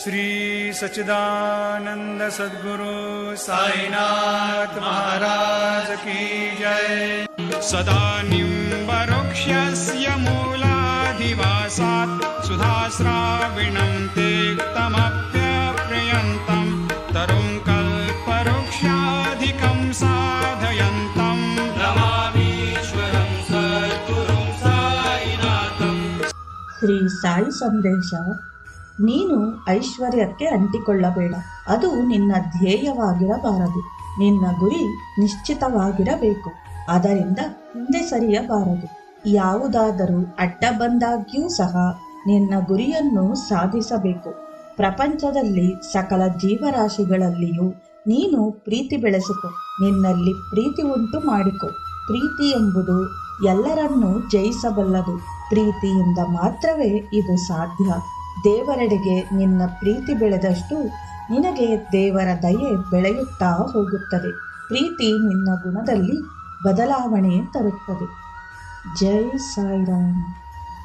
श्री सच्चिदानंद सद्गुरु साईनाथ महाराज की जय। सदा निम्बवृक्षस्य मूलाधिवासात् सुधास्राविणं तेक्तमप्यप्रयन्तं तरुं कल्पवृक्षाधिकं साधयन्तं। नमामीश्वरं सद्गुरुं साईनाथं। श्री साई सन्देशः ನೀನು ಐಶ್ವರ್ಯಕ್ಕೆ ಅಂಟಿಕೊಳ್ಳಬೇಡ. ಅದು ನಿನ್ನ ಧ್ಯೇಯವಾಗಿರಬಾರದು. ನಿನ್ನ ಗುರಿ ನಿಶ್ಚಿತವಾಗಿರಬೇಕು. ಅದರಿಂದ ಹಿಂದೆ ಸರಿಯಬಾರದು. ಯಾವುದಾದರೂ ಅಡ್ಡ ಬಂದಾಗ್ಯೂ ಸಹ ನಿನ್ನ ಗುರಿಯನ್ನು ಸಾಧಿಸಬೇಕು. ಪ್ರಪಂಚದಲ್ಲಿ ಸಕಲ ಜೀವರಾಶಿಗಳಲ್ಲಿಯೂ ನೀನು ಪ್ರೀತಿ ಬೆಳೆಸಿಕೊ. ನಿನ್ನಲ್ಲಿ ಪ್ರೀತಿ ಉಂಟು ಮಾಡಿಕೊ. ಪ್ರೀತಿ ಎಂಬುದು ಎಲ್ಲರನ್ನೂ ಜಯಿಸಬಲ್ಲದು. ಪ್ರೀತಿಯಿಂದ ಮಾತ್ರವೇ ಇದು ಸಾಧ್ಯ. ದೇವರೆಡೆಗೆ ನಿನ್ನ ಪ್ರೀತಿ ಬೆಳೆದಷ್ಟು ನಿನಗೆ ದೇವರ ದಯೆ ಬೆಳೆಯುತ್ತಾ ಹೋಗುತ್ತದೆ. ಪ್ರೀತಿ ನಿನ್ನ ಗುಣದಲ್ಲಿ ಬದಲಾವಣೆ ತರುತ್ತದೆ. ಜೈ ಸಾಯಿರಾಮ್.